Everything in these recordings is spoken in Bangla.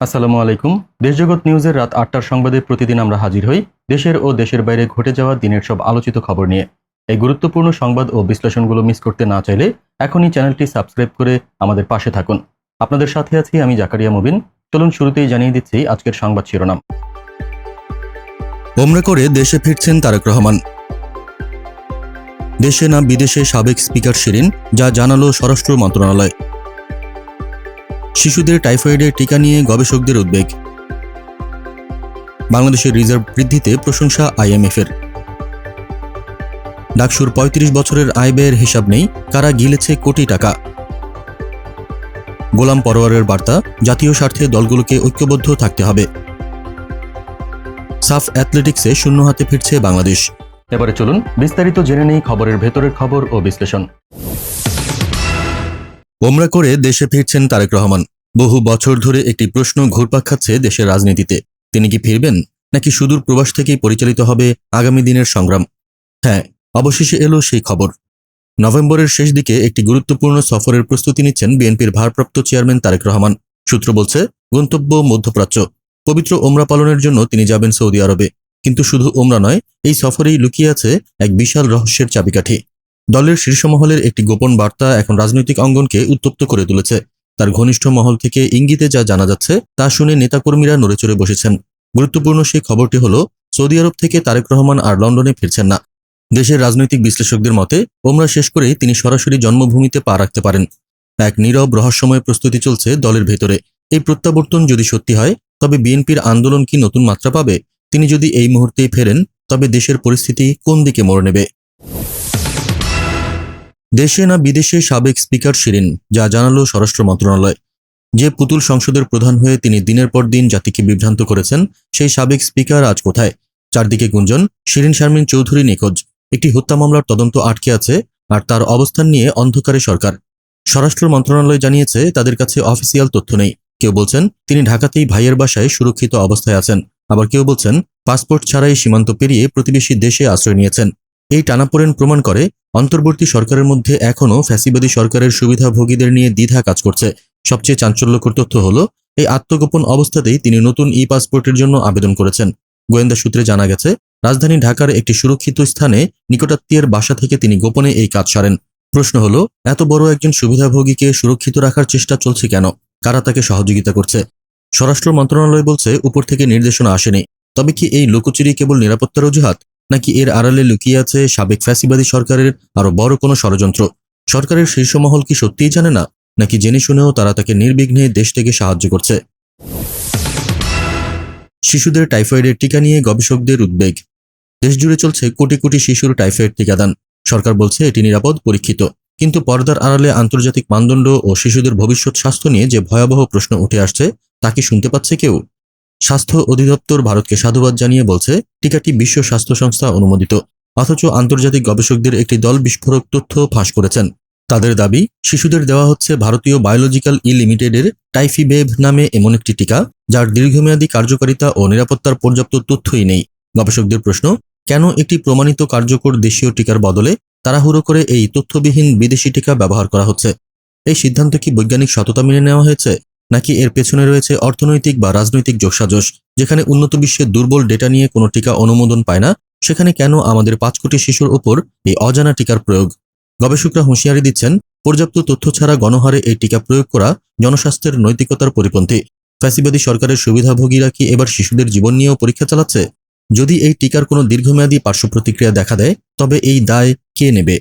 আসসালামু আলাইকুম। দেশজগৎ নিউজের রাত আটটার সংবাদে প্রতিদিন আমরা হাজির হই দেশের ও দেশের বাইরে ঘটে যাওয়া দিনের সব আলোচিত খবর নিয়ে। এই গুরুত্বপূর্ণ সংবাদ ও বিশ্লেষণগুলো মিস করতে না চাইলে এখনই চ্যানেলটি সাবস্ক্রাইব করে আমাদের পাশে থাকুন। আপনাদের সাথে আছি আমি জাকারিয়া মুবিন। চলুন শুরুতেই জানিয়ে দিচ্ছি আজকের সংবাদ শিরোনাম। ওমরা করে দেশে ফিরছেন তারেক রহমান। দেশে না বিদেশে সাবেক স্পিকার শিরিন, যা জানালো স্বরাষ্ট্র মন্ত্রণালয়। শিশুদের টাইফয়েডের টিকা নিয়ে গবেষকদের উদ্বেগ। বাংলাদেশের রিজার্ভ বৃদ্ধিতে প্রশংসা আইএমএফের। ডাকসুর ৩৫ বছরের আয় ব্যয়ের হিসাব নেই, কারা গিলেছে কোটি টাকা। গোলাম পরোয়ারের বার্তা, জাতীয় স্বার্থে দলগুলোকে ঐক্যবদ্ধ থাকতে হবে। সাফ অ্যাথলেটিক্সে শূন্য হাতে ফিরছে বাংলাদেশ। এবারে চলুন বিস্তারিত জেনে নেই খবরের ভেতরের খবর ও বিশ্লেষণ। ওমরা করে দেশে ফিরছেন তারেক রহমান। বহু বছর ধরে একটি প্রশ্ন ঘুরপাক খাচ্ছে দেশের রাজনীতিতে। তিনি কি ফিরবেন, নাকি সুদূর প্রবাস থেকেই পরিচালিত হবে আগামী দিনের সংগ্রাম? হ্যাঁ অবশেষে এলো সেই খবর। নভেম্বরের শেষ দিকে একটি গুরুত্বপূর্ণ সফরের প্রস্তুতি নিচ্ছেন বিএনপির ভারপ্রাপ্ত চেয়ারম্যান তারেক রহমান। সূত্র বলছে, গন্তব্য মধ্যপ্রাচ্য। পবিত্র ওমরা পালনের জন্য তিনি যাবেন সৌদি আরবে। কিন্তু শুধু ওমরা নয়, এই সফরেই লুকিয়ে আছে এক বিশাল রহস্যের চাবিকাঠি। দলের শীর্ষ মহলের একটি গোপন বার্তা এখন রাজনৈতিক অঙ্গনকে উত্তপ্ত করে তুলেছে। তার ঘনিষ্ঠ মহল থেকে ইঙ্গিতে যা জানা যাচ্ছে, তা শুনে নেতাকর্মীরা নড়েচড়ে বসেছেন। গুরুত্বপূর্ণ সেই খবরটি হল, সৌদি আরব থেকে তারেক রহমান আর লন্ডনে ফিরছেন না। দেশের রাজনৈতিক বিশ্লেষকদের মতে, ওমরা শেষ করেই তিনি সরাসরি জন্মভূমিতে পা রাখতে পারেন। এক নীরব রহস্যময় প্রস্তুতি চলছে দলের ভেতরে। এই প্রত্যাবর্তন যদি সত্যি হয়, তবে বিএনপির আন্দোলন কি নতুন মাত্রা পাবে? তিনি যদি এই মুহূর্তেই ফেরেন, তবে দেশের পরিস্থিতি কোন দিকে মোড় নেবে? দেশে না বিদেশে সাবেক স্পিকার শিরিন যা জানালো স্বরাষ্ট্র মন্ত্রণালয়। যে পুতুল সংসদের প্রধান হয়ে তিনি দিনের পর দিন জাতিকে বিভ্রান্ত করেছেন, সেই সাবেক স্পিকার আজ কোথায়? চারদিকে গুঞ্জন, শিরিন শারমিন চৌধুরী নিখোঁজ। একটি হত্যা মামলার তদন্ত আটকে আছে, আর তার অবস্থান নিয়ে অন্ধকারে সরকার। স্বরাষ্ট্র মন্ত্রণালয় জানিয়েছে, তাদের কাছে অফিসিয়াল তথ্য নেই। কেউ বলছেন, তিনি ঢাকাতেই ভাইয়ের বাসায় সুরক্ষিত অবস্থায় আছেন। আবার কেউ বলছেন, পাসপোর্ট ছাড়াই সীমান্ত পেরিয়ে প্রতিবেশী দেশে আশ্রয় নিয়েছেন। এই টানাপোড়েন প্রমাণ করে অন্তর্বর্তী সরকারের মধ্যে এখনও ফ্যাসিবাদী সরকারের সুবিধাভোগীদের নিয়ে দ্বিধা কাজ করছে। সবচেয়ে চাঞ্চল্যকর তথ্য হল, এই আত্মগোপন অবস্থাতেই তিনি নতুন ই পাসপোর্টের জন্য আবেদন করেছেন। গোয়েন্দা সূত্রে জানা গেছে, রাজধানী ঢাকার একটি সুরক্ষিত স্থানে নিকটাত্মীয়ের বাসা থেকে তিনি গোপনে এই কাজ সারেন। প্রশ্ন হলো, এত বড় একজন সুবিধাভোগীকে সুরক্ষিত রাখার চেষ্টা চলছে কেন? কারা তাকে সহযোগিতা করছে? স্বরাষ্ট্র মন্ত্রণালয় বলছে, উপর থেকে নির্দেশনা আসেনি। তবে কি এই লুকোচুরি কেবল নিরাপত্তার অজুহাত? নাকি এর আড়ালে লুকিয়ে আছে সাবেক ফ্যাসিবাদী সরকারের আরও বড় কোনো ষড়যন্ত্র? সরকারের শীর্ষ মহল কি সত্যিই জানে না? নাকি জেনে শুনেও তারা তাকে নির্বিঘ্নে দেশ থেকে সাহায্য করছে? শিশুদের টাইফয়েডের টিকা নিয়ে গবেষকদের উদ্বেগ। দেশজুড়ে চলছে কোটি কোটি শিশুর টাইফয়েড টিকাদান। সরকার বলছে এটি নিরাপদ, পরীক্ষিত। কিন্তু পর্দার আড়ালে আন্তর্জাতিক মানদণ্ড ও শিশুদের ভবিষ্যৎ স্বাস্থ্য নিয়ে যে ভয়াবহ প্রশ্ন উঠে আসছে, তা কি শুনতে পাচ্ছে কেউ? স্বাস্থ্য অধিদপ্তর ভারতকে সাধুবাদ জানিয়ে বলছে, টিকাটি বিশ্ব স্বাস্থ্য সংস্থা অনুমোদিত। অথচ আন্তর্জাতিক গবেষকদের একটি দল বিস্ফোরক তথ্য ফাঁস করেছেন। তাদের দাবি, শিশুদের দেওয়া হচ্ছে ভারতীয় বায়োলজিক্যাল ই লিমিটেডের টাইফিবেভ নামে এমন একটি টিকা, যার দীর্ঘমেয়াদী কার্যকারিতা ও নিরাপত্তার পর্যাপ্ত তথ্যই নেই। গবেষকদের প্রশ্ন, কেন একটি প্রমাণিত কার্যকর দেশীয় টিকার বদলে তাড়াহুড়ো করে এই তথ্যবিহীন বিদেশি টিকা ব্যবহার করা হচ্ছে? এই সিদ্ধান্ত কি বৈজ্ঞানিক সততা মেনে নেওয়া হয়েছে? নাকি এর পেছনে রয়েছে অর্থনৈতিক বা রাজনৈতিক যোগসাজশ, যেখানে উন্নত বিশ্বের দুর্বল ডেটা নিয়ে কোনো টিকা অনুমোদন পায় না? সেখানে কেন আমাদের পাঁচ কোটি শিশুর উপর এই অজানা টিকার প্রয়োগ? গবেষকরা হুঁশিয়ারি দিচ্ছেন, পর্যাপ্ত তথ্য ছাড়া গণহারে এই টিকা প্রয়োগ করা জনস্বাস্থ্যের নৈতিকতার পরিপন্থী। ফ্যাসিবাদী সরকারের সুবিধাভোগীরা কি এবার শিশুদের জীবন নিয়েও পরীক্ষা চালাচ্ছে? যদি এই টিকার কোনো দীর্ঘমেয়াদী পার্শ্ব প্রতিক্রিয়া দেখা দেয়, তবে এই দায় কে নেবে?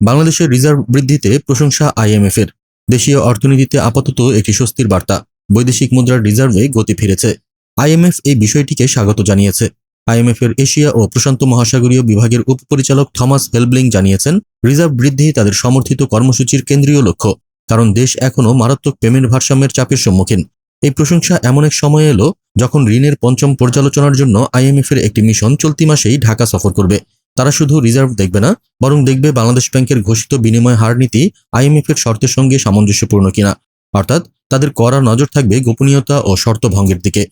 বাংলাদেশের রিজার্ভ বৃদ্ধিতে প্রশংসা আইএমএফ এর দেশীয় অর্থনীতিতে আপাতত একটি স্বস্তির বার্তা। বৈদেশিক মুদ্রার রিজার্ভে গতি ফিরেছে। আইএমএফ এই বিষয়টিকে স্বাগত জানিয়েছে। আইএমএফ এর এশিয়া ও প্রশান্ত মহাসাগরীয় বিভাগের উপপরিচালক থমাস হেলব্লিং জানিয়েছেন, রিজার্ভ বৃদ্ধি তাদের সমর্থিত কর্মসূচির কেন্দ্রীয় লক্ষ্য, কারণ দেশ এখনও মারাত্মক পেমেন্ট ভারসাম্যের চাপের সম্মুখীন। এই প্রশংসা এমন এক সময় এলো যখন ঋণের পঞ্চম পর্যালোচনার জন্য আইএমএফ এর একটি মিশন চলতি মাসেই ঢাকা সফর করবে। তারা শুধু রিজার্ভ দেখবে না, বরং দেখবে বাংলাদেশ ব্যাংকের ঘোষিত বিনিময় হার নীতি আইএমএফ এর শর্তের সঙ্গে সামঞ্জস্যপূর্ণ কিনা। অর্থাৎ তাদের কড়া নজর থাকবে গোপনীয়তা ও শর্ত ভঙ্গের দিকে।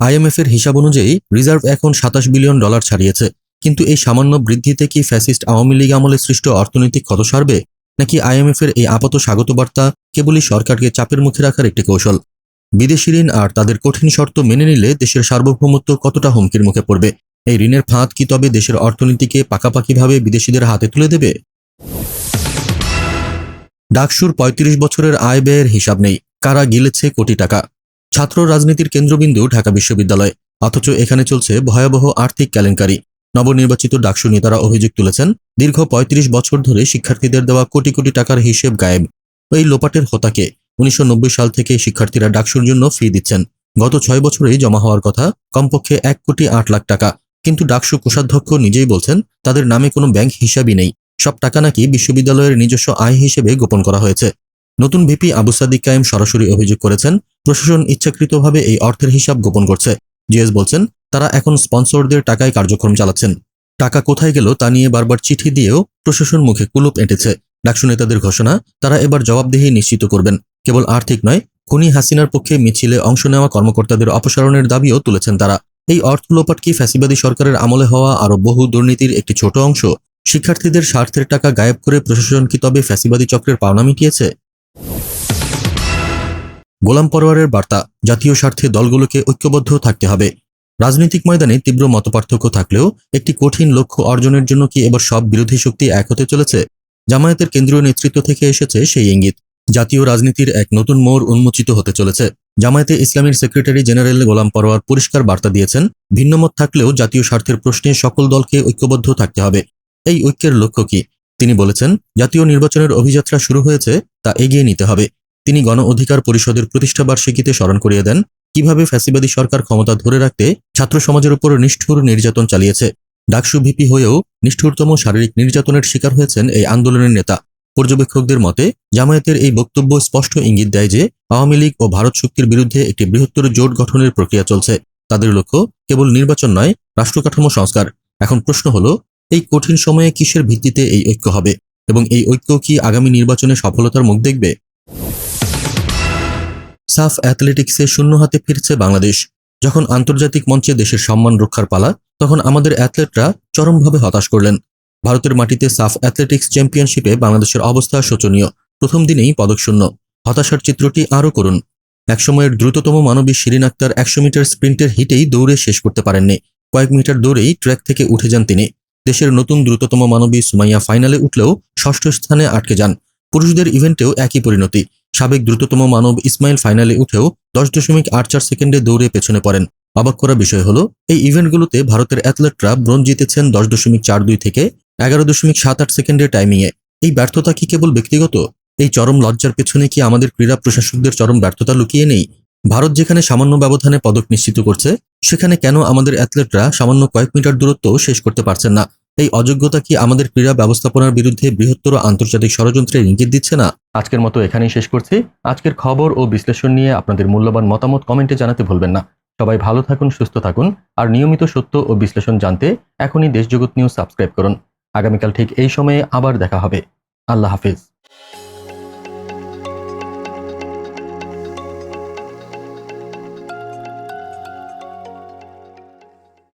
আইএমএফ এর হিসাব অনুযায়ী, রিজার্ভ এখন সাতাশ বিলিয়ন ডলার ছাড়িয়েছে। কিন্তু এই সামান্য বৃদ্ধিতে কি ফ্যাসিস্ট আওয়ামী লীগ আমলে সৃষ্ট অর্থনৈতিক ক্ষত সারবে? নাকি আইএমএফ এর এই আপাত স্বাগত বার্তা কেবলই সরকারকে চাপের মুখে রাখার একটি কৌশল? বিদেশি ঋণ আর তাদের কঠিন শর্ত মেনে নিলে দেশের সার্বভৌমত্ব কতটা হুমকির মুখে পড়বে? এই ঋণের ফাঁদ কি তবে দেশের অর্থনীতিকে পাকাপাকিভাবে বিদেশিদের হাতে তুলে দেবে? ডাকসুর ৩৫ বছরের আয় ব্যয়ের হিসাব নেই। কারা গিলেছে কোটি টাকা? ছাত্র রাজনীতির কেন্দ্রবিন্দু ঢাকা বিশ্ববিদ্যালয়। অথচ এখানে চলছে ভয়াবহ আর্থিক কেলেঙ্কারি। নবনির্বাচিত ডাকসু নেতারা অভিযোগ তুলেছেন, দীর্ঘ ৩৫ বছর ধরে শিক্ষার্থীদের দেওয়া কোটি কোটি টাকার হিসেব গায়েব। এই লোপাটের হোতাকে উনিশশো নব্বই সাল থেকে শিক্ষার্থীরা ডাকসুর জন্য ফি দিচ্ছেন। গত ছয় বছরেই জমা হওয়ার কথা, কমপক্ষে এক কোটি আট লাখ টাকা। কিন্তু ডাকসু কোষাধ্যক্ষ নিজেই বলছেন, তাদের নামে কোনো ব্যাংক হিসাবই নেই। সব টাকা নাকি বিশ্ববিদ্যালয়ের নিজস্ব আয় হিসেবে গোপন করা হয়েছে। নতুন ভিপি আবু সাদিক কায়েম সরাসরি অভিযোগ করেছেন, প্রশাসন ইচ্ছাকৃতভাবে এই অর্থের হিসাব গোপন করছে। জিএস বলছেন, তারা এখন স্পন্সরদের টাকায় কার্যক্রম চালাচ্ছেন। টাকা কোথায় গেল তা নিয়ে বারবার চিঠি দিয়েও প্রশাসন মুখে কুলুপ এঁটেছে। ডাকসু নেতাদের ঘোষণা, তারা এবার জবাবদিহি নিশ্চিত করবেন। কেবল আর্থিক নয়, খুনি হাসিনার পক্ষে মিছিলে অংশ নেওয়া কর্মকর্তাদের অপসারণের দাবিও তুলেছেন তারা। এই অর্থ লোপাট কি ফ্যাসিবাদী সরকারের আমলে হওয়া আরও বহু দুর্নীতির একটি ছোট অংশ? শিক্ষার্থীদের স্বার্থের টাকা গায়েব করে প্রশাসন কি তবে ফ্যাসিবাদী চক্রের পাওনা মিটিয়েছে? গোলাম পরোয়ারের বার্তা, জাতীয় স্বার্থে দলগুলোকে ঐক্যবদ্ধ থাকতে হবে। রাজনৈতিক ময়দানে তীব্র মতপার্থক্য থাকলেও একটি কঠিন লক্ষ্য অর্জনের জন্য কি এবার সব বিরোধী শক্তি এক হতে চলেছে? জামায়াতের কেন্দ্রীয় নেতৃত্ব থেকে এসেছে সেই ইঙ্গিত। জাতীয় রাজনীতির এক নতুন মোড় উন্মোচিত হতে চলেছে। জামায়াতে ইসলামীর সেক্রেটারি জেনারেল গোলাম পরোয়ার পরিষ্কার বার্তা দিয়েছেন, ভিন্নমত থাকলেও জাতীয় স্বার্থের প্রশ্নে সকল দলকে ঐক্যবদ্ধ থাকতে হবে। এই ঐক্যের লক্ষ্য কি? তিনি বলেছেন, জাতীয় নির্বাচনের অভিযাত্রা শুরু হয়েছে, তা এগিয়ে নিতে হবে। তিনি গণ অধিকার পরিষদের প্রতিষ্ঠাবার্ষিকীতে স্মরণ করিয়ে দেন, কীভাবে ফ্যাসিবাদী সরকার ক্ষমতা ধরে রাখতে ছাত্র সমাজের উপর নিষ্ঠুর নির্যাতন চালিয়েছে। ডাকসু ভিপি হয়েও নিষ্ঠুরতম শারীরিক নির্যাতনের শিকার হয়েছেন এই আন্দোলনের নেতা। পর্যবেক্ষকদের মতে, জামায়াতের এই বক্তব্য স্পষ্ট ইঙ্গিত দেয় যে, আওয়ামী লীগ ও ভারত শক্তির বিরুদ্ধে একটি বৃহত্তর জোট গঠনের প্রক্রিয়া চলছে। তাদের লক্ষ্য কেবল নির্বাচন নয়, রাষ্ট্রকাঠামো সংস্কার। এখন প্রশ্ন হলো, এই কঠিন সময়ে কিসের ভিত্তিতে এই ঐক্য হবে? এবং এই ঐক্য কি আগামী নির্বাচনে সফলতার মুখ দেখবে? সাফ অ্যাথলেটিক্সে শূন্য হাতে ফিরছে বাংলাদেশ। যখন আন্তর্জাতিক মঞ্চে দেশের সম্মান রক্ষার পালা, তখন আমাদের অ্যাথলেটরা চরমভাবে হতাশ করলেন। ভারতের মাটিতে সাফ অ্যাথলেটিক্স চ্যাম্পিয়নশিপে বাংলাদেশের অবস্থা শোচনীয়। প্রথম দিনেই পদকশূন্য হতাশার চিত্রটি আরও করুন। একসময়ের দ্রুততম মানবী শিরিন আক্তার একশো মিটার স্প্রিন্টের হিটেই দৌড়ে শেষ করতে পারেননি। কয়েক মিটার দৌড়েই ট্র্যাক থেকে উঠে যান তিনি। দেশের নতুন দ্রুততম মানবী সুমাইয়া ফাইনালে উঠলেও ষষ্ঠ স্থানে আটকে যান। পুরুষদের ইভেন্টেও একই পরিণতি। সাবেক দ্রুততম মানব ইসমাইল ফাইনালে উঠেও দশ দশমিক আট চার সেকেন্ডে দৌড়ে পেছনে পড়েন। অবাক করা বিষয় হলো, এই ইভেন্টগুলোতে ভারতের অ্যাথলেটরা ব্রোঞ্জ জিতেছেন দশ দশমিক চার দুই থেকে এগারো দশমিক সাত আট সেকেন্ডের টাইমিংয়ে এই ব্যর্থতা কি কেবল ব্যক্তিগত? এই চরম লজ্জার পেছনে কি আমাদের ক্রীড়া প্রশাসকদের চরম ব্যর্থতা লুকিয়ে নেই? ভারত যেখানে সামান্য ব্যবধানে পদক নিশ্চিত করছে, সেখানে কেন আমাদের অ্যাথলেটরা সামান্য কয়েক মিটার দূরত্ব শেষ করতে পারছেন না? এই অযোগ্যতা কি আমাদের ক্রীড়া ব্যবস্থাপনার বিরুদ্ধে বৃহত্তর আন্তর্জাতিক ষড়যন্ত্রের ইঙ্গিত দিচ্ছে না? আজকের মতো এখানেই শেষ করছি। আজকের খবর ও বিশ্লেষণ নিয়ে আপনাদের মূল্যবান মতামত কমেন্টে জানাতে ভুলবেন না। সবাই ভালো থাকুন, সুস্থ থাকুন, আর নিয়মিত সত্য ও বিশ্লেষণ জানতে এখনই দেশজগৎ নিউজ সাবস্ক্রাইব করুন। আগামীকাল ঠিক এই সময়ে আবার দেখা হবে। আল্লাহ হাফিজ।